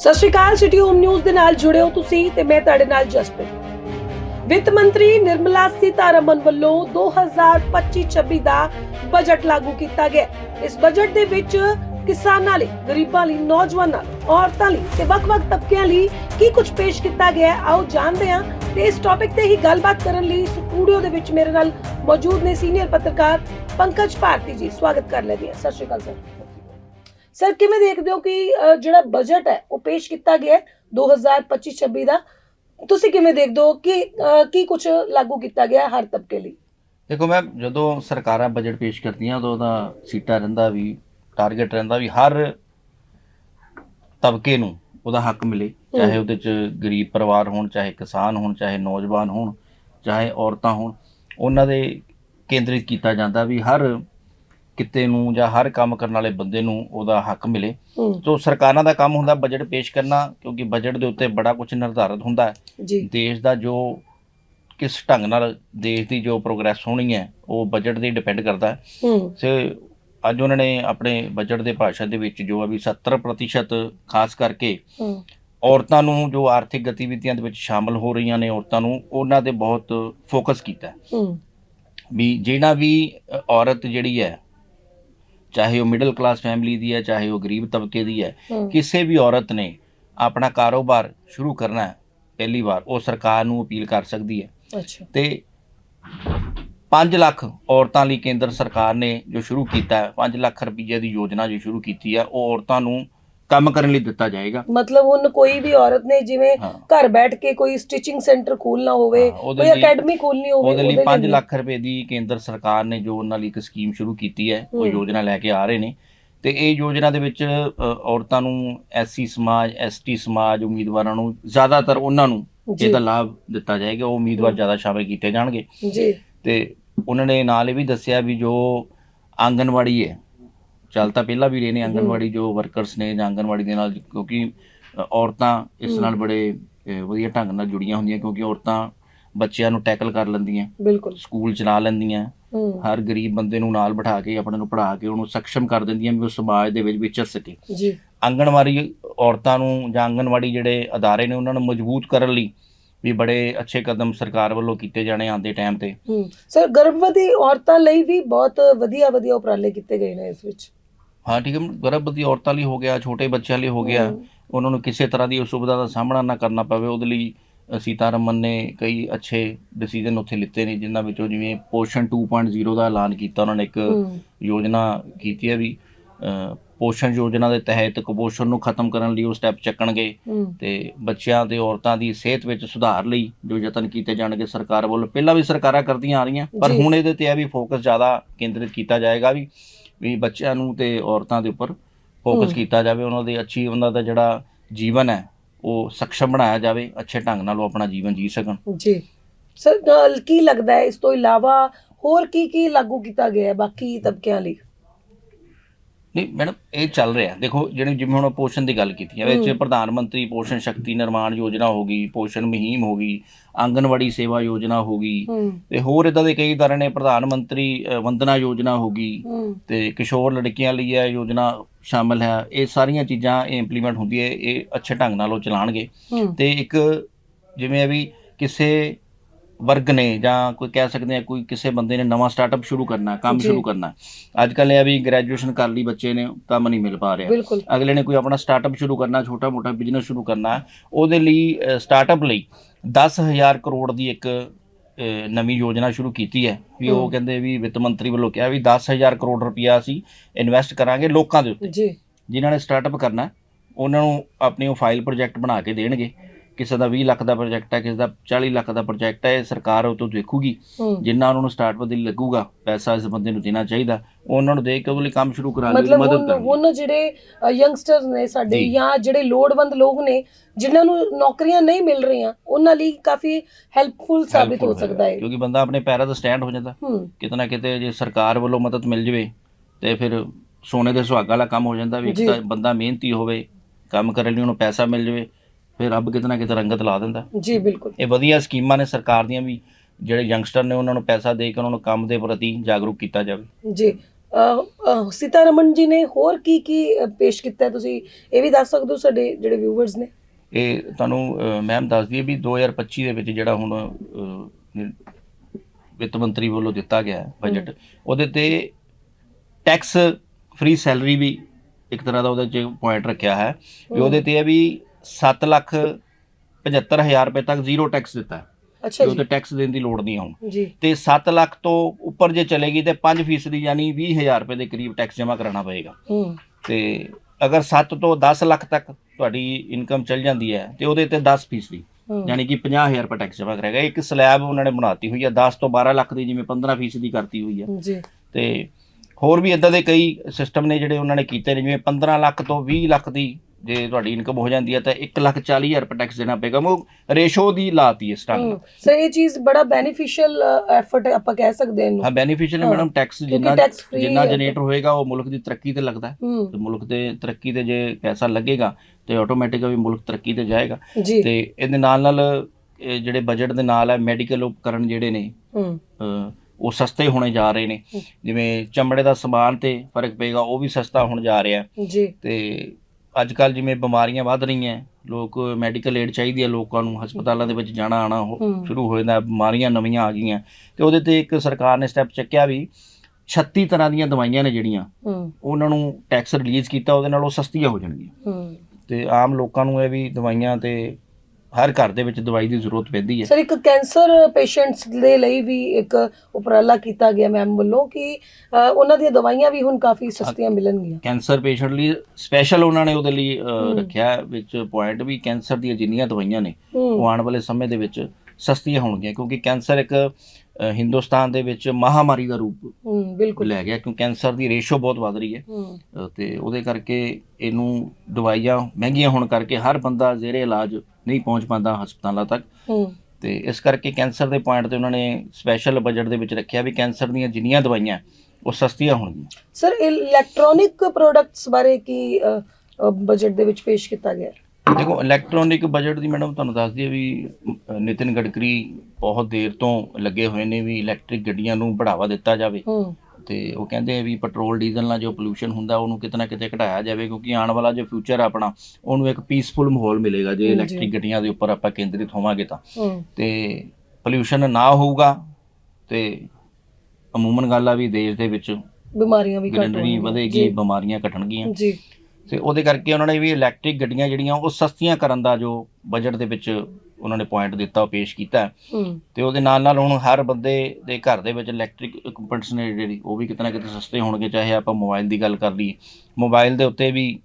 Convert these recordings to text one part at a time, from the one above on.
ਸਤਿ ਸ਼੍ਰੀ ਅਕਾਲ ਸਿਟੀ ਹੋਮ ਨਿਊਜ਼ ਦੇ ਨਾਲ ਜੁੜੇ ਹੋ ਤੁਸੀਂ ਤੇ ਮੈਂ ਤੁਹਾਡੇ ਨਾਲ ਜਸਪ੍ਰੀਤ। ਵਿੱਤ ਮੰਤਰੀ ਨਿਰਮਲਾ ਸੀਤਾਰਮਨ ਵੱਲੋਂ 2025-26 ਦਾ ਬਜਟ ਲਾਗੂ ਕੀਤਾ ਗਿਆ। ਇਸ ਬਜਟ ਦੇ ਵਿੱਚ ਕਿਸਾਨਾਂ ਲਈ, ਗਰੀਬਾਂ ਲਈ, ਨੌਜਵਾਨਾਂ, ਔਰਤਾਂ ਲਈ ਤੇ ਵੱਖ-ਵੱਖ ਤਬਕਿਆਂ ਲਈ ਕੀ ਕੁਝ ਪੇਸ਼ ਕੀਤਾ ਗਿਆ ਆਓ ਜਾਣਦੇ ਹਾਂ। ਤੇ ਇਸ ਟੌਪਿਕ ਤੇ ਹੀ ਗੱਲਬਾਤ ਕਰਨ ਲਈ ਸਟੂਡੀਓ ਦੇ ਵਿੱਚ ਮੇਰੇ ਨਾਲ ਮੌਜੂਦ ਨੇ ਸੀਨੀਅਰ ਪੱਤਰਕਾਰ ਪੰਕਜ ਭਾਰਤੀ ਜੀ। ਸਵਾਗਤ ਕਰ ਲੈਂਦੇ ਹਾਂ। ਸਤਿ ਸ਼੍ਰੀ ਅਕਾਲ ਸਰ ਸਰ ਕਿਵੇਂ ਦੇਖਦੇ ਹੋ ਕਿ ਜਿਹੜਾ ਬਜਟ ਹੈ ਉਹ ਪੇਸ਼ ਕੀਤਾ ਗਿਆ ਹੈ 2025-26 ਦਾ? ਤੁਸੀਂ ਕਿਵੇਂ ਦੇਖਦੇ ਹੋ ਕਿ ਕੀ ਕੁਝ ਲਾਗੂ ਕੀਤਾ ਗਿਆ ਹੈ ਹਰ ਤਬਕੇ ਲਈ? ਦੇਖੋ ਮੈਂ ਜਦੋਂ ਸਰਕਾਰਾਂ ਬਜਟ ਪੇਸ਼ ਕਰਦੀਆਂ ਉਦੋਂ ਉਹਦਾ ਸੀਟਾ ਰਹਿੰਦਾ ਵੀ ਟਾਰਗੇਟ ਰਹਿੰਦਾ ਵੀ ਹਰ ਤਬਕੇ ਨੂੰ ਉਹਦਾ ਹੱਕ ਮਿਲੇ। ਚਾਹੇ ਉਹਦੇ ਚ ਗਰੀਬ ਪਰਿਵਾਰ ਹੋਣ ਚਾਹੇ ਕਿਸਾਨ ਹੋਣ ਚਾਹੇ ਨੌਜਵਾਨ ਹੋਣ ਚਾਹੇ ਔਰਤਾਂ ਹੋਣ। ਉਹਨਾਂ ਦੇ ਕੇਂਦਰਿਤ ਕੀਤਾ ਜਾਂਦਾ ਵੀ ਹਰ ਕਿਤੇ ਨੂੰ ਜਾਂ ਹਰ ਕੰਮ ਕਰਨ ਵਾਲੇ ਬੰਦੇ ਨੂੰ ਉਹਦਾ ਹੱਕ ਮਿਲੇ। ਸੋ ਸਰਕਾਰਾਂ ਦਾ ਕੰਮ ਹੁੰਦਾ ਬਜਟ ਪੇਸ਼ ਕਰਨਾ ਕਿਉਂਕਿ ਬਜਟ ਦੇ ਉੱਤੇ ਬੜਾ ਕੁਝ ਨਿਰਧਾਰਿਤ ਹੁੰਦਾ ਹੈ। ਦੇਸ਼ ਦਾ ਜੋ ਕਿਸ ਢੰਗ ਨਾਲ ਦੇਸ਼ ਦੀ ਜੋ ਪ੍ਰੋਗਰੈਸ ਹੋਣੀ ਹੈ ਉਹ ਬਜਟ ਤੇ ਡਿਪੈਂਡ ਕਰਦਾ ਹੈ। ਤੇ ਅੱਜ ਉਹਨਾਂ ਨੇ ਆਪਣੇ ਬਜਟ ਦੇ ਭਾਸ਼ਣ ਦੇ ਵਿੱਚ ਜੋ ਆ ਵੀ 70% ਖਾਸ ਕਰਕੇ ਔਰਤਾਂ ਨੂੰ ਜੋ ਆਰਥਿਕ ਗਤੀਵਿਧੀਆਂ ਦੇ ਵਿੱਚ ਸ਼ਾਮਲ ਹੋ ਰਹੀਆਂ ਨੇ ਔਰਤਾਂ ਨੂੰ ਉਹਨਾਂ ਤੇ ਬਹੁਤ ਫੋਕਸ ਕੀਤਾ ਵੀ ਜਿਹੜਾ ਵੀ ਔਰਤ ਜਿਹੜੀ ਹੈ ਚਾਹੇ ਉਹ ਮਿਡਲ ਕਲਾਸ ਫੈਮਿਲੀ ਦੀ ਹੈ ਚਾਹੇ ਉਹ ਗਰੀਬ ਤਬਕੇ ਦੀ ਹੈ ਕਿਸੇ ਵੀ ਔਰਤ ਨੇ ਆਪਣਾ ਕਾਰੋਬਾਰ ਸ਼ੁਰੂ ਕਰਨਾ ਹੈ ਪਹਿਲੀ ਵਾਰ ਉਹ ਸਰਕਾਰ ਨੂੰ ਅਪੀਲ ਕਰ ਸਕਦੀ ਹੈ। ਅੱਛਾ। ਤੇ 5 ਲੱਖ ਔਰਤਾਂ ਲਈ ਕੇਂਦਰ ਸਰਕਾਰ ਨੇ ਜੋ ਸ਼ੁਰੂ ਕੀਤਾ ਹੈ 5 ਲੱਖ ਰੁਪਏ ਦੀ ਯੋਜਨਾ ਜੋ ਸ਼ੁਰੂ ਕੀਤੀ ਹੈ ਉਹ ਔਰਤਾਂ ਨੂੰ ਕੰਮ ਕਰਨ ਲਈ ਦਿੱਤਾ ਜਾਏਗਾ। ਮਤਲਬ ਹੁਣ ਕੋਈ ਵੀ ਔਰਤ ਨੇ ਜਿਵੇਂ ਹਾਂ। ਘਰ ਬੈਠ ਕੇ ਕੋਈ ਸਟਿਚਿੰਗ ਸੈਂਟਰ ਖੋਲਣਾ ਹੋਵੇ ਹਾਂ, ਉਹਦੇ ਕੋਈ ਲਈ- ਅਕੈਡਮੀ ਖੋਲਣੀ ਹੋਵੇ ਉਹਦੇ ਲਈ ਉਹਦੇ 5 ਵੀ। ਲੱਖ ਰੁਪਏ ਦੀ ਕੇਂਦਰ ਸਰਕਾਰ ਨੇ ਜੋ ਉਹਨਾਂ ਲਈ ਇੱਕ ਸਕੀਮ ਸ਼ੁਰੂ ਕੀਤੀ ਹੈ ਉਹ ਹੂੰ। ਯੋਜਨਾ ਲੈ ਕੇ ਆ ਰਹੇ ਨੇ। ਤੇ ਇਹ ਯੋਜਨਾ ਦੇ ਵਿੱਚ ਅ, ਔਰਤਾਂ ਨੂੰ ਐਸਸੀ ਸਮਾਜ ਐਸਟੀ ਸਮਾਜ ਉਮੀਦਵਾਰਾਂ ਨੂੰ ਜ਼ਿਆਦਾਤਰ ਉਹਨਾਂ ਨੂੰ ਜੀ। ਇਹਦਾ ਲਾਭ ਦਿੱਤਾ ਜਾਏਗਾ। ਉਹ ਉਮੀਦਵਾਰ ਹੂੰ। ਜ਼ਿਆਦਾ ਸ਼ਾਮਿਲ ਕੀਤੇ ਜਾਣਗੇ। ਜੀ। ਤੇ ਉਹਨਾਂ ਨੇ ਨਾਲ ਇਹ ਵੀ ਦੱਸਿਆ ਵੀ ਜੋ ਆਂਗਨਵਾੜੀ ਹੈ ਚੱਲ ਤਾਂ ਪਹਿਲਾਂ ਵੀ ਰਹੇ ਨੇ ਆਂਗਨਵਾੜੀ ਜੋ ਵਰਕਰਸ ਨੇ ਜਾਂ ਆਂਗਨਵਾੜੀ ਦੇ ਨਾਲ ਕਿਉਂਕਿ ਅ, ਔਰਤਾਂ ਇਸ। ਨਾਲ ਬੜੇ ਅ, ਵਧੀਆ ਢੰਗ ਨਾਲ ਜੁੜੀਆਂ ਹੁੰਦੀਆਂ ਕਿਉਂਕਿ ਔਰਤਾਂ ਬੱਚਿਆਂ ਨੂੰ ਟੈਕਲ ਕਰ ਲੈਂਦੀਆਂ ਬਿਲਕੁਲ। ਸਕੂਲ ਚਲਾ ਲੈਂਦੀਆਂ ਹੂੰ। ਹਰ ਗਰੀਬ ਬੰਦੇ ਨੂੰ ਨਾਲ ਬਿਠਾ ਕੇ ਆਪਣੇ ਨੂੰ ਪੜ੍ਹਾ ਕੇ ਉਹਨੂੰ ਸક્ષਮ ਕਰ ਦਿੰਦੀਆਂ ਵੀ ਉਹ ਸਮਾਜ ਦੇ ਵਿੱਚ ਵਿਚਰ ਸਕੇ। ਜੀ। ਆਂਗਨਵਾੜੀ ਔਰਤਾਂ ਨੂੰ ਜਾਂ ਆਂਗਨਵਾੜੀ ਜਿਹੜੇ ਅਦਾਰੇ ਨੇ ਉਹਨਾਂ ਨੂੰ ਮਜ਼ਬੂਤ ਕਰਨ ਲਈ ਵੀ ਬੜੇ ਅੱਛੇ ਕਦਮ ਸਰਕਾਰ ਵੱਲੋਂ ਕੀਤੇ ਜਾਣੇ ਆਉਂਦੇ ਟਾਈਮ ਤੇ। ਹੂੰ। ਸਰ ਗਰਭਵਤੀ ਔਰਤਾਂ ਲਈ ਵੀ ਬਹੁਤ ਵਧੀਆ ਵਧੀਆ ਉਪਰਾਲੇ ਕੀਤੇ ਗਏ ਨੇ ਇਸ ਵਿੱਚ। ਹਾਂ ਠੀਕ ਹੈ ਗਰਭਵਤੀ ਔਰਤਾਂ ਲਈ ਹੋ ਗਿਆ ਛੋਟੇ ਬੱਚਿਆਂ ਲਈ ਹੋ ਗਿਆ। ਉਹਨਾਂ ਨੂੰ ਕਿਸੇ ਤਰ੍ਹਾਂ ਦੀ ਅਸੁਵਿਧਾ ਦਾ ਸਾਹਮਣਾ ਨਾ ਕਰਨਾ ਪਵੇ। ਉਹਦੇ ਲਈ ਸੀਤਾਰਮਨ ਨੇ ਕਈ ਅੱਛੇ ਡਿਸੀਜਨ ਉੱਥੇ ਲਿੱਤੇ ਨੇ ਜਿਨ੍ਹਾਂ ਵਿੱਚੋਂ ਜਿਵੇਂ ਪੋਸ਼ਨ 2.0 ਦਾ ਐਲਾਨ ਕੀਤਾ ਉਹਨਾਂ ਨੇ ਇੱਕ ਯੋਜਨਾ ਕੀਤੀ ਹੈ ਵੀ ਪੋਸ਼ਣ ਯੋਜਨਾ ਦੇ ਤਹਿਤ ਕੁਪੋਸ਼ਣ ਨੂੰ ਖਤਮ ਕਰਨ ਲਈ ਉਹ ਸਟੈਪ ਚੱਕਣਗੇ ਤੇ ਬੱਚਿਆਂ ਤੇ ਔਰਤਾਂ ਦੀ ਸਿਹਤ ਵਿੱਚ ਸੁਧਾਰ ਲਈ ਜੋ ਯਤਨ ਕੀਤੇ ਜਾਣਗੇ ਸਰਕਾਰ ਵੱਲੋਂ। ਪਹਿਲਾਂ ਵੀ ਸਰਕਾਰਾਂ ਕਰਦੀਆਂ ਆ ਰਹੀਆਂ ਪਰ। ਹੁਣ ਇਹਦੇ ਤੇ ਆ ਵੀ ਫੋਕਸ ਜ਼ਿਆਦਾ ਕੇਂਦਰਿਤ ਕੀਤਾ ਜਾਏਗਾ ਵੀ ਵੀ ਬੱਚਿਆਂ ਨੂੰ ਤੇ ਔਰਤਾਂ ਦੇ ਉੱਪਰ ਫੋਕਸ। ਕੀਤਾ ਜਾਵੇ ਉਹਨਾਂ ਦੇ ਅੱਛੀ ਉਹਨਾਂ ਦਾ ਜਿਹੜਾ ਜੀਵਨ ਹੈ ਉਹ ਸક્ષਮ ਬਣਾਇਆ ਜਾਵੇ ਅੱਛੇ ਢੰਗ ਨਾਲ ਉਹ ਆਪਣਾ ਜੀਵਨ ਜੀ ਸਕਣ। ਜੀ। ਸਰ ਕੀ ਲੱਗਦਾ ਹੈ? ਇਸ ਤੋਂ ਇਲਾਵਾ ਹੋਰ ਕੀ ਕੀ ਲਾਗੂ ਕੀਤਾ ਗਿਆ ਹੈ? ਬਾਕੀ ਤਬਕਿਆਂ ਲਈ। ਨਹੀਂ ਮੈਡਮ ਇਹ ਚੱਲ ਰਿਹਾ। ਦੇਖੋ ਜਿਹੜੇ ਜਿਵੇਂ ਹੁਣ ਪੋਸ਼ਣ ਦੀ ਗੱਲ ਕੀਤੀ ਹੈ ਵਿੱਚ ਹੂੰ। ਪ੍ਰਧਾਨ ਮੰਤਰੀ ਪੋਸ਼ਣ ਸ਼ਕਤੀ ਨਿਰਮਾਣ ਯੋਜਨਾ ਹੋ ਗਈ ਪੋਸ਼ਣ ਮੁਹਿੰਮ ਹੋ ਗਈ ਆਂਗਨਵਾੜੀ ਸੇਵਾ ਯੋਜਨਾ ਹੋ ਗਈ ਹੂੰ। ਤੇ ਹੋਰ ਇਦਾਂ ਦੇ ਕਈ ਤਰ੍ਹਾਂ ਨੇ ਪ੍ਰਧਾਨ ਮੰਤਰੀ ਵੰਦਨਾ ਯੋਜਨਾ ਹੋ ਗਈ ਹੂੰ। ਤੇ ਕਿਸ਼ੋਰ ਲੜਕੀਆਂ ਲਈ ਇਹ ਯੋਜਨਾ ਸ਼ਾਮਲ ਹੈ। ਇਹ ਸਾਰੀਆਂ ਚੀਜ਼ਾਂ ਇੰਪਲੀਮੈਂਟ ਹੁੰਦੀ ਹੈ ਇਹ ਅੱਛੇ ਢੰਗ ਨਾਲ ਉਹ ਚਲਾਣਗੇ। ਹੂੰ। ਤੇ ਇੱਕ ਜਿਵੇਂ ਵੀ ਕਿਸੇ ਵਰਗ ਨੇ ਜਾਂ ਕੋਈ ਕਹਿ ਸਕਦੇ ਆ ਕੋਈ ਕਿਸੇ ਬੰਦੇ ਨੇ ਨਵਾਂ ਸਟਾਰਟਅਪ ਸ਼ੁਰੂ ਕਰਨਾ ਕੰਮ। ਸ਼ੁਰੂ ਕਰਨਾ ਅੱਜ ਕੱਲ੍ਹ ਇਹ ਆ ਵੀ ਗ੍ਰੈਜੂਏਸ਼ਨ ਕਰ ਲਈ ਬੱਚੇ ਨੇ ਕੰਮ ਨਹੀਂ ਮਿਲ ਪਾ ਰਿਹਾ। ਅਗਲੇ ਨੇ ਕੋਈ ਆਪਣਾ ਸਟਾਰਟਅਪ ਸ਼ੁਰੂ ਕਰਨਾ ਛੋਟਾ ਮੋਟਾ ਬਿਜ਼ਨਸ ਸ਼ੁਰੂ ਕਰਨਾ ਉਹਦੇ ਲਈ ਸਟਾਰਟਅਪ ਲਈ 10000 ਕਰੋੜ ਦੀ ਇੱਕ ਨਵੀਂ ਯੋਜਨਾ ਸ਼ੁਰੂ ਕੀਤੀ ਹੈ। ਵੀ ਉਹ। ਕਹਿੰਦੇ ਵੀ ਵਿੱਤ ਮੰਤਰੀ ਵੱਲੋਂ ਕਿਹਾ ਵੀ 10000 ਕਰੋੜ ਰੁਪਇਆ ਅਸੀਂ ਇਨਵੈਸਟ ਕਰਾਂਗੇ ਲੋਕਾਂ ਦੇ ਉੱਤੇ। ਜੀ। ਜਿਨ੍ਹਾਂ ਨੇ ਸਟਾਰਟਅਪ ਕਰਨਾ ਉਹਨਾਂ ਨੂੰ ਆਪਣੀ ਉਹ ਫਾਈਲ ਪ੍ਰੋਜੈਕਟ ਬਣਾ ਕੇ ਦੇਣਗੇ। ਕਿਸੇ ਦਾ 20 ਲੱਖ ਦਾ ਪ੍ਰੋਜੈਕਟ ਹੈ ਕਿਸੇ ਦਾ 40 ਲੱਖ ਦਾ ਪ੍ਰੋਜੈਕਟ ਹੈ ਸਰਕਾਰ ਉਹ ਤੋਂ ਦੇਖੂਗੀ। ਜਿੰਨਾ ਉਹਨਾਂ ਨੂੰ ਸਟਾਰਟਅਪ ਦੇ ਲਈ ਲੱਗੂਗਾ ਪੈਸਾ ਇਸ ਬੰਦੇ ਨੂੰ ਦੇਣਾ ਚਾਹੀਦਾ ਉਹ ਉਹਨਾਂ ਨੂੰ ਦੇ ਕੇ ਉਹਦੇ ਲਈ ਕੰਮ ਸ਼ੁਰੂ ਕਰਾਉਣ ਦੀ ਮਦਦ ਕਰਨੀ ਹੁਣ ਜਿਹੜੇ ਯੰਗਸਟਰਸ ਨੇ ਸਾਡੇ ਜੀ। ਜਿਹੜੇ ਲੋੜਵੰਦ ਲੋਕ ਨੇ ਜਿਨ੍ਹਾਂ ਨੂੰ ਨੌਕਰੀਆਂ ਨਹੀਂ ਮਿਲ ਰਹੀਆਂ ਉਹਨਾਂ ਲਈ ਕਾਫੀ ਹੈਲਪਫੁਲ ਸਾਬਿਤ ਹੋ ਸਕਦਾ ਹੈ। ਕਿਉਂਕਿ ਬੰਦਾ ਆਪਣੇ ਪੈਰਾਂ ਤੇ ਸਟੈਂਡ ਹੋ ਜਾਂਦਾ। ਹੂੰ। ਕਿਤੇ ਜੇ ਸਰਕਾਰ ਵੱਲੋਂ ਮਦਦ ਮਿਲ ਜਵੇ ਤੇ ਫਿਰ ਸੋਨੇ ਦੇ ਸੁਹਾਗਾ ਵਾਲਾ ਕੰਮ ਹੋ ਜਾਂਦਾ ਵੀ ਇੱਕ। ਤਾਂ ਬੰਦਾ ਮਿਹਨਤੀ ਹੋਵੇ ਕੰਮ ਕਰਨ ਲਈ ਉਹਨੂੰ ਪੈਸਾ ਮਿਲ ਜਵੇ ਫਿਰ ਰੱਬ ਕਿਤੇ ਨਾ ਕਿਤੇ ਰੰਗਤ ਲਾ ਦਿੰਦਾ। ਜੀ ਬਿਲਕੁਲ। ਇਹ ਵਧੀਆ ਸਕੀਮਾਂ ਨੇ ਸਰਕਾਰ ਦੀਆਂ ਵੀ ਜਿਹੜੇ ਯੰਗਸਟਰ ਨੇ ਉਹਨਾਂ ਨੂੰ ਪੈਸਾ ਦੇ ਕੇ ਉਹਨਾਂ ਨੂੰ ਕੰਮ ਦੇ ਪ੍ਰਤੀ ਜਾਗਰੂਕ ਕੀਤਾ ਜਾਵੇ। ਜੀ। ਸੀਤਾਰਮਨ ਜੀ ਨੇ ਹੋਰ ਕੀ ਕੀ ਪੇਸ਼ ਕੀਤਾ? ਤੁਸੀਂ ਇਹ ਵੀ ਦੱਸ ਸਕਦੇ ਹੋ ਸਾਡੇ ਜਿਹੜੇ ਵਿਊਵਰਸ ਨੇ? ਇਹ ਤੁਹਾਨੂੰ ਮੈਮ ਦੱਸ ਦਈਏ ਵੀ 2025 ਦੇ ਵਿੱਚ ਜਿਹੜਾ ਹੁਣ ਵਿੱਤ ਮੰਤਰੀ ਵੱਲੋਂ ਦਿੱਤਾ ਗਿਆ ਬਜਟ ਉਹਦੇ ਤੇ ਟੈਕਸ ਫ੍ਰੀ ਸੈਲਰੀ ਵੀ ਇੱਕ ਤਰ੍ਹਾਂ ਦਾ ਉਹਦੇ ਚ ਪੁਆਇੰਟ ਰੱਖਿਆ ਹੈ। ਵੀ। ਉਹਦੇ ਤੇ ਹੈ ਵੀ 7 ਲੱਖ 75000 ਰੁਪਏ ਤੱਕ ਜ਼ੀਰੋ ਟੈਕਸ ਦਿੱਤਾ ਹੈ। ਅੱਛਾ ਉਹ ਤੇ ਜੀ। ਟੈਕਸ ਦੇਣ ਦੀ ਲੋੜ ਨਹੀਂ ਜੀ। ਤੇ 7 ਲੱਖ ਤੋਂ ਉੱਪਰ ਜੇ ਚਲੇਗੀ ਤੇ 5% ਦੀ ਯਾਨੀ 20000 ਰੁਪਏ ਦੇ ਕਰੀਬ ਟੈਕਸ ਜਮ੍ਹਾਂ ਕਰਾਉਣਾ ਪਏਗਾ। ਹੂੰ। ਤੇ ਅਗਰ 7 ਤੋਂ 10 ਲੱਖ ਤੱਕ ਤੁਹਾਡੀ ਇਨਕਮ ਚੱਲ ਜਾਂਦੀ ਹੈ ਤੇ ਉਹਦੇ ਤੇ 10 ਫੀਸਦੀ ਹੂੰ। ਯਾਨੀ ਕਿ 50000 ਰੁਪਏ ਟੈਕਸ ਜਮ੍ਹਾਂ ਕਰੇਗਾ। ਇੱਕ ਸਲੈਬ ਉਹਨਾਂ ਨੇ ਬਣਾਤੀ ਹੋਈ ਹੈ 10 ਤੋਂ 12 ਲੱਖ ਦੀ ਜਿਵੇਂ 15 ਫੀਸਦੀ ਕਰਤੀ ਹੋਈ ਹੈ। ਜੀ। ਤੇ ਹੋਰ ਵੀ ਇਦਾਂ ਦੇ ਕਈ ਸਿਸਟਮ ਨੇ ਜਿਹੜੇ ਉਹਨਾਂ ਨੇ ਕੀਤੇ ਨੇ ਜਿਵੇਂ 15 ਲੱਖ ਤੋਂ 20 ਲੱਖ ਦੀ ਜੇ ਤੁਹਾਡੀ ਇਨਕਮ ਹੋ ਜਾਂਦੀ ਹੈ ਤਾਂ 1 ਲੱਖ 40 ਹਜ਼ਾਰ ਰੁਪਏ ਟੈਕਸ ਦੇਣਾ ਪਏਗਾ। ਉਹ ਰੇਸ਼ੋ ਦੀ ਲਾਤੀ ਇਸ ਢੰਗ ਨਾਲ ਸਰ ਇਹ ਚੀਜ਼ ਬੜਾ ਬੈਨੀਫੀਸ਼ੀਅਲ ਐਫਰਟ ਆਪਾਂ ਕਹਿ ਸਕਦੇ ਹਾਂ ਇਹਨੂੰ ਹਾਂ ਬੈਨੀਫੀਸ਼ੀਅਲ ਹਾਂ, ਮੈਡਮ ਟੈਕਸ ਜਿੰਨਾ ਜਿੰਨਾ ਹੈ। ਜਨਰੇਟ ਹੋਏਗਾ ਉਹ ਮੁਲਕ ਦੀ ਤਰੱਕੀ ਤੇ ਲੱਗਦਾ ਹੈ। ਹੂੰ। ਤੇ ਮੁਲਕ ਦੇ ਤਰੱਕੀ ਤੇ ਜੇ ਪੈਸਾ ਲੱਗੇਗਾ ਤੇ ਆਟੋਮੈਟਿਕਲੀ ਮੁਲਕ ਤਰੱਕੀ ਤੇ ਜਾਏਗਾ। ਤੇ ਇਹਦੇ ਨਾਲ ਨਾਲ ਜਿਹੜੇ ਬਜਟ ਦੇ ਨਾਲ ਹੈ ਮੈਡੀਕਲ ਉਪਕਰਨ ਜਿਹੜੇ ਨੇ ਹੂੰ। ਉਹ ਸਸਤੇ ਹੋਣੇ ਜਾ ਰਹੇ ਨੇ। ਜਿਵੇਂ ਚਮੜੇ ਦਾ ਸਮਾਨ ਤੇ ਫ਼ਰਕ ਪਏਗਾ ਉਹ ਵੀ ਸਸਤਾ ਹੋਣ ਜਾ ਰਿਹਾ ਜੀ। ਤੇ ਅੱਜ ਕੱਲ ਜਿਵੇਂ ਬਿਮਾਰੀਆਂ ਵੱਧ ਰਹੀਆਂ ਲੋਕ ਮੈਡੀਕਲ ਏਡ ਚਾਹੀਦੀ ਹੈ ਲੋਕਾਂ ਨੂੰ ਹਸਪਤਾਲਾਂ ਦੇ ਵਿੱਚ ਜਾਣਾ ਆਣਾ। ਸ਼ੁਰੂ ਹੋ ਜਾਂਦਾ ਬਿਮਾਰੀਆਂ ਨਵੀਆਂ ਆ ਗਈਆਂ। ਤੇ ਉਹਦੇ ਤੇ ਇੱਕ ਸਰਕਾਰ ਨੇ ਸਟੈਪ ਚੱਕਿਆ ਵੀ 36 ਤਰ੍ਹਾਂ ਦੀਆਂ ਦਵਾਈਆਂ ਨੇ ਜਿਹੜੀਆਂ ਉਹਨਾਂ ਨੂੰ ਟੈਕਸ ਰਿਲੀਜ਼ ਕੀਤਾ ਉਹਦੇ ਨਾਲ ਉਹ ਸਸਤੀਆਂ ਹੋ ਜਾਣਗੀਆਂ। ਤੇ ਆਮ ਲੋਕਾਂ ਨੂੰ ਇਹ ਵੀ ਦਵਾਈਆਂ ਤੇ ਹਰ ਘਰ ਦੇ ਵਿੱਚ ਦਵਾਈ ਦੀ ਜ਼ਰੂਰਤ ਪੈਂਦੀ ਹੈ। ਸਰ ਇੱਕ ਕੈਂਸਰ ਪੇਸ਼ੈਂਟਸ ਦੇ ਲਈ ਵੀ ਇੱਕ ਉਪਰਾਲਾ ਕੀਤਾ ਗਿਆ ਮੈਮ ਵੱਲੋਂ ਕਿ ਉਹਨਾਂ ਦੀਆਂ ਦਵਾਈਆਂ ਵੀ ਹੁਣ ਕਾਫੀ ਸਸਤੀਆਂ ਮਿਲਣਗੀਆਂ। ਕੈਂਸਰ ਪੇਸ਼ੈਂਟ ਲਈ ਸਪੈਸ਼ਲ ਉਹਨਾਂ ਨੇ ਉਹਦੇ ਲਈ। ਰੱਖਿਆ ਵਿੱਚ ਪੁਆਇੰਟ ਵੀ ਕੈਂਸਰ ਦੀਆਂ ਜਿੰਨੀਆਂ ਦਵਾਈਆਂ ਨੇ ਉਹ ਆਉਣ ਵਾਲੇ ਸਮੇਂ ਦੇ ਵਿੱਚ ਸਸਤੀਆਂ ਹੋਣਗੀਆਂ ਕਿਉਂਕਿ ਕੈਂਸਰ ਇੱਕ ਹਿੰਦੁਸਤਾਨ ਦੇ ਵਿੱਚ ਮਹਾਮਾਰੀ ਦਾ ਰੂਪ ਬਿਲਕੁਲ। ਲੈ ਗਿਆ ਕਿਉਂਕਿ ਕੈਂਸਰ ਦੀ ਰੇਸ਼ੋ ਬਹੁਤ ਵੱਧ ਰਹੀ ਹੈ। ਤੇ ਉਹਦੇ ਕਰਕੇ ਇਹਨੂੰ ਦਵਾਈਆਂ ਮਹਿੰਗੀਆਂ ਹੋਣ ਕਰਕੇ ਹਰ ਬੰਦਾ ਜ਼ੇਰੇ ਇਲਾਜ ਨਹੀਂ ਪਹੁੰਚ ਪਾਉਂਦਾ ਹਸਪਤਾਲਾਂ ਤੱਕ। ਤੇ ਇਸ ਕਰਕੇ ਕੈਂਸਰ ਦੇ ਪੁਆਇੰਟ ਤੇ ਉਹਨਾਂ ਨੇ ਸਪੈਸ਼ਲ ਬਜਟ ਦੇ ਵਿੱਚ ਰੱਖਿਆ ਵੀ ਕੈਂਸਰ ਦੀਆਂ ਜਿੰਨੀਆਂ ਦਵਾਈਆਂ ਉਹ ਸਸਤੀਆਂ ਹੋਣਗੀਆਂ। ਸਰ ਇਲੈਕਟ੍ਰੋਨਿਕ ਪ੍ਰੋਡਕਟਸ ਬਾਰੇ ਕੀ ਬਜਟ ਦੇ ਵਿੱਚ ਪੇਸ਼ ਕੀਤਾ ਗਿਆ? ਦੇਖੋ ਇਲੈਕਟ੍ਰੋਨਿਕ ਬਜਟ ਦੀ ਮੈਡਮ ਤੁਹਾਨੂੰ ਦੱਸ ਦਈਏ ਵੀ ਨਿਤਿਨ ਗਡਕਰੀ ਬਹੁਤ ਦੇਰ ਤੋਂ ਲੱਗੇ ਹੋਏ ਨੇ ਵੀ ਇਲੈਕਟ੍ਰਿਕ ਗੱਡੀਆਂ ਨੂੰ ਬੜਾਵਾ ਦਿੱਤਾ ਜਾਵੇ। ਤੇ ਉਹ ਕਹਿੰਦੇ ਆ ਵੀ ਪੈਟਰੋਲ ਡੀਜ਼ਲ ਨਾਲ ਜੋ ਪੋਲੂਸ਼ਨ ਹੁੰਦਾ ਉਹਨੂੰ ਕਿਤੇ ਨਾ ਕਿਤੇ ਘਟਾਇਆ ਜਾਵੇ ਕਿਉਂਕਿ ਆਉਣ ਵਾਲਾ ਜੋ ਫਿਊਚਰ ਆਪਣਾ ਉਹਨੂੰ ਇੱਕ ਪੀਸਫੁਲ ਮਾਹੌਲ ਮਿਲੇਗਾ ਜੇ। ਇਲੈਕਟ੍ਰਿਕ ਗੱਡੀਆਂ ਦੇ ਉੱਪਰ ਆਪਾਂ ਕੇਂਦਰਿਤ ਹੋਵਾਂਗੇ ਤਾਂ। ਤੇ ਪੋਲੂਸ਼ਨ ਨਾ ਹੋਊਗਾ ਤੇ ਅਮੂਮਨ ਗੱਲ ਆ ਵੀ ਦੇਸ਼ ਦੇ ਵਿੱਚ ਬਿਮਾਰੀਆਂ ਵੀ ਘੱਟ ਗ੍ਰੀਨਰੀ ਹੋਣਗੀਆਂ। ਵਧੇਗੀ ਬਿਮਾਰੀਆਂ ਘਟਣਗੀਆਂ। ਜੀ। ਤੇ ਉਹਦੇ ਕਰਕੇ ਉਹਨਾਂ ਨੇ ਵੀ ਇਲੈਕਟ੍ਰਿਕ ਗੱਡੀਆਂ ਜਿਹੜੀਆਂ ਉਹ ਸਸਤੀਆਂ ਕਰਨ ਦਾ ਜੋ ਬਜਟ ਦੇ ਵਿੱਚ ਉਹਨਾਂ ਨੇ ਪੁਆਇੰਟ ਦਿੱਤਾ ਉਹ ਪੇਸ਼ ਕੀਤਾ ਤੇ ਉਹਦੇ ਨਾਲ ਨਾਲ ਹੁਣ ਹਰ ਬੰਦੇ ਦੇ ਘਰ ਦੇ ਵਿੱਚ ਇਲੈਕਟ੍ਰਿਕ ਇਕਵਿਪਮੈਂਟਸ ਨੇ ਜਿਹੜੀ ਉਹ ਵੀ ਕਿਤੇ ਨਾ ਕਿਤੇ ਸਸਤੇ ਹੋਣਗੇ ਚਾਹੇ ਆਪਾਂ ਮੋਬਾਈਲ ਦੀ ਗੱਲ ਕਰ ਲਈਏ। ਮੋਬਾਈਲ ਦੇ ਉੱਤੇ ਵੀ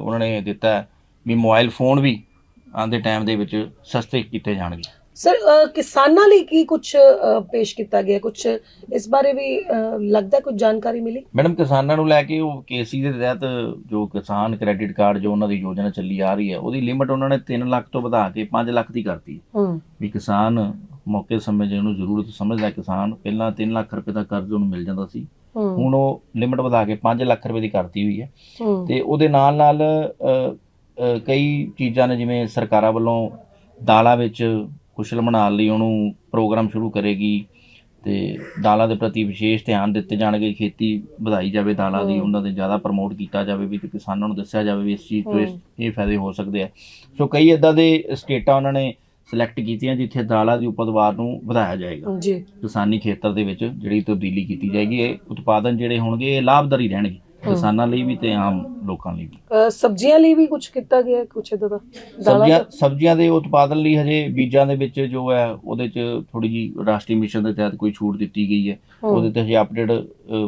ਉਹਨਾਂ ਨੇ ਦਿੱਤਾ ਵੀ ਮੋਬਾਈਲ ਫੋਨ ਵੀ ਆਉਂਦੇ ਟਾਈਮ ਦੇ ਵਿੱਚ ਸਸਤੇ ਕੀਤੇ ਜਾਣਗੇ। ਸਰ ਕਿਸਾਨਾਂ ਲਈ ਕੀ ਕੁਝ ਪੇਸ਼ ਕੀਤਾ ਗਿਆ? ਕੁਝ ਇਸ ਬਾਰੇ ਵੀ ਲੱਗਦਾ ਕੁਝ ਜਾਣਕਾਰੀ ਮਿਲੀ? ਮੈਡਮ ਕਿਸਾਨਾਂ ਨੂੰ ਲੈ ਕੇ ਉਹ ਕੇਸੀ ਦੇ ਤਹਿਤ ਜੋ ਕਿਸਾਨ ਕ੍ਰੈਡਿਟ ਕਾਰਡ ਜੋ ਉਹਨਾਂ ਦੀ ਯੋਜਨਾ ਚੱਲੀ ਆ ਰਹੀ ਹੈ ਉਹਦੀ ਲਿਮਟ ਉਹਨਾਂ ਨੇ 3 ਲੱਖ ਤੋਂ ਵਧਾ ਕੇ 5 ਲੱਖ ਦੀ ਕਰਤੀ ਵੀ ਕਿਸਾਨ ਮੌਕੇ ਸਮੇਂ ਜੇ ਉਹਨੂੰ ਜ਼ਰੂਰਤ ਸਮਝਦਾ ਕਿਸਾਨ ਪਹਿਲਾਂ 3 ਲੱਖ ਰੁਪਏ ਦਾ ਕਰਜ਼ ਉਹਨੂੰ ਮਿਲ ਜਾਂਦਾ ਸੀ। ਹੁਣ ਉਹ ਲਿਮਟ ਵਧਾ ਕੇ 5 ਲੱਖ ਰੁਪਏ ਦੀ ਕਰਤੀ ਹੋਈ ਹੈ। ਤੇ ਉਹਦੇ ਨਾਲ ਨਾਲ ਕਈ ਚੀਜ਼ਾਂ ਨੇ ਜਿਵੇਂ ਸਰਕਾਰਾਂ ਵੱਲੋਂ ਦਾਲਾਂ ਵਿੱਚ ਕੁਸ਼ਲ ਬਣਾਉਣ ਲਈ ਉਹਨੂੰ ਪ੍ਰੋਗਰਾਮ ਸ਼ੁਰੂ ਕਰੇਗੀ ਤੇ ਦਾਲਾਂ ਦੇ ਪ੍ਰਤੀ ਵਿਸ਼ੇਸ਼ ਧਿਆਨ ਦਿੱਤੇ ਜਾਣਗੇ ਖੇਤੀ ਵਧਾਈ ਜਾਵੇ ਦਾਲਾਂ ਦੀ। ਉਹਨਾਂ ਦੇ ਜ਼ਿਆਦਾ ਪ੍ਰਮੋਟ ਕੀਤਾ ਜਾਵੇ ਵੀ ਕਿਸਾਨਾਂ ਨੂੰ ਦੱਸਿਆ ਜਾਵੇ ਵੀ ਇਸ ਚੀਜ਼ ਤੋਂ। ਇਹ ਫਾਇਦੇ ਹੋ ਸਕਦੇ ਆ ਸੋ ਕਈ ਇਦਾਂ ਦੇ ਸਟੇਟਾਂ ਉਹਨਾਂ ਨੇ ਸਿਲੈਕਟ ਕੀਤੀਆਂ ਜਿੱਥੇ ਦਾਲਾਂ ਦੀ ਉਪਦਵਾਰ ਨੂੰ ਵਧਾਇਆ ਜਾਏਗਾ ਜੀ ਕਿਸਾਨੀ ਖੇਤਰ ਦੇ ਵਿੱਚ ਜਿਹੜੀ ਤਬਦੀਲੀ ਕੀਤੀ ਜਾਏਗੀ ਇਹ ਉਤਪਾਦਨ ਜਿਹੜੇ ਹੋਣਗੇ ਇਹ ਲਾਭਦਾਰੀ ਰਹਿਣਗੇ। ਕਿਸਾਨਾਂ ਲਈ ਵੀ ਤੇ ਆਮ ਲੋਕਾਂ ਲਈ ਵੀ। ਅ, ਸਬਜ਼ੀਆਂ ਲਈ ਵੀ ਕੁਝ ਕੀਤਾ ਗਿਆ ਕੁਝ ਇਦਾਂ ਦਾ? ਦਾਲਾਂ ਸਬਜ਼ੀਆਂ ਦਾ? ਸਬਜ਼ੀਆਂ ਦੇ ਉਤਪਾਦਨ ਲਈ ਹਜੇ ਬੀਜਾਂ ਦੇ ਵਿੱਚ ਜੋ ਹੈ ਉਹਦੇ ਚ ਥੋੜੀ ਜੀ ਰਾਸ਼ਟਰੀ ਮਿਸ਼ਨ ਦੇ ਤਹਿਤ ਕੋਈ ਛੂਟ ਦਿੱਤੀ ਗਈ ਹੈ। ਹੂੰ, ਉਹਦੇ ਤੇ ਹਜੇ ਅਪਡੇਟ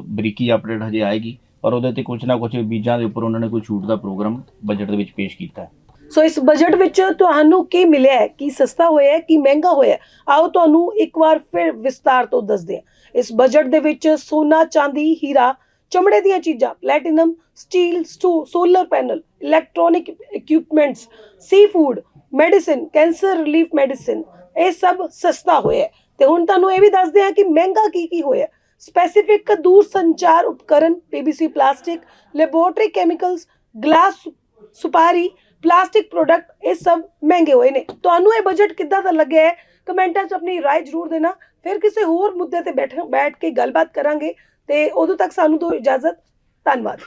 ਬਰੀਕੀ ਅਪਡੇਟ ਹਜੇ ਆਏਗੀ ਪਰ ਉਹਦੇ ਤੇ ਕੁਝ ਨਾ ਕੁਝ ਬੀਜਾਂ ਦੇ ਉੱਪਰ ਉਹਨਾਂ ਨੇ ਕੋਈ ਛੂਟ ਦਾ ਪ੍ਰੋਗਰਾਮ ਬਜਟ ਦੇ ਵਿੱਚ ਪੇਸ਼ ਕੀਤਾ ਹੈ। ਸੋ ਇਸ ਬਜਟ ਵਿੱਚ ਤੁਹਾਨੂੰ ਕੀ ਮਿਲਿਆ ਹੈ? ਕੀ ਸਸਤਾ ਹੋਇਆ ਹੈ? ਕੀ ਮਹਿੰਗਾ ਹੋਇਆ ਹੈ? ਆਓ ਤੁਹਾਨੂੰ ਇੱਕ ਵਾਰ ਫਿਰ ਵਿਸਤਾਰ ਤੋਂ ਦੱਸਦੇ ਹਾਂ। ਇਸ ਬਜਟ ਦੇ ਵਿੱਚ ਸੋਨਾ ਚਾਂਦੀ ਹੀਰਾ ਚਮੜੇ ਦੀਆਂ ਚੀਜ਼ਾਂ platinum steel solar panel electronic equipments sea food medicine cancer relief medicine ਇਹ ਸਭ ਸਸਤਾ ਹੋਇਆ ਹੈ। ਤੇ ਹੁਣ ਤੁਹਾਨੂੰ ਇਹ ਵੀ ਦੱਸਦੇ ਹਾਂ ਕਿ ਮਹਿੰਗਾ ਕੀ ਕੀ ਹੋਇਆ ਸਪੈਸੀਫਿਕ ਦੂਰ ਸੰਚਾਰ ਉਪਕਰਨ PBC plastic laboratory chemicals glass ਸੁਪਾਰੀ plastic product ਇਹ ਸਭ ਮਹਿੰਗੇ ਹੋਏ ਨੇ ਤੁਹਾਨੂੰ ਇਹ ਬਜਟ ਕਿੱਦਾਂ ਦਾ ਲੱਗਿਆ ਹੈ ਕਮੈਂਟਾਂ 'ਚ ਆਪਣੀ رائے ਜ਼ਰੂਰ ਦੇਣਾ ਫਿਰ ਕਿਸੇ ਹੋਰ ਮੁੱਦੇ ਤੇ ਬੈਠ ਬੈਠ ਕੇ ਗੱਲਬਾਤ ਕਰਾਂਗੇ ਤੇ ਉਦੋਂ ਤੱਕ ਸਾਨੂੰ ਦਿਓ ਇਜਾਜ਼ਤ ਧੰਨਵਾਦ।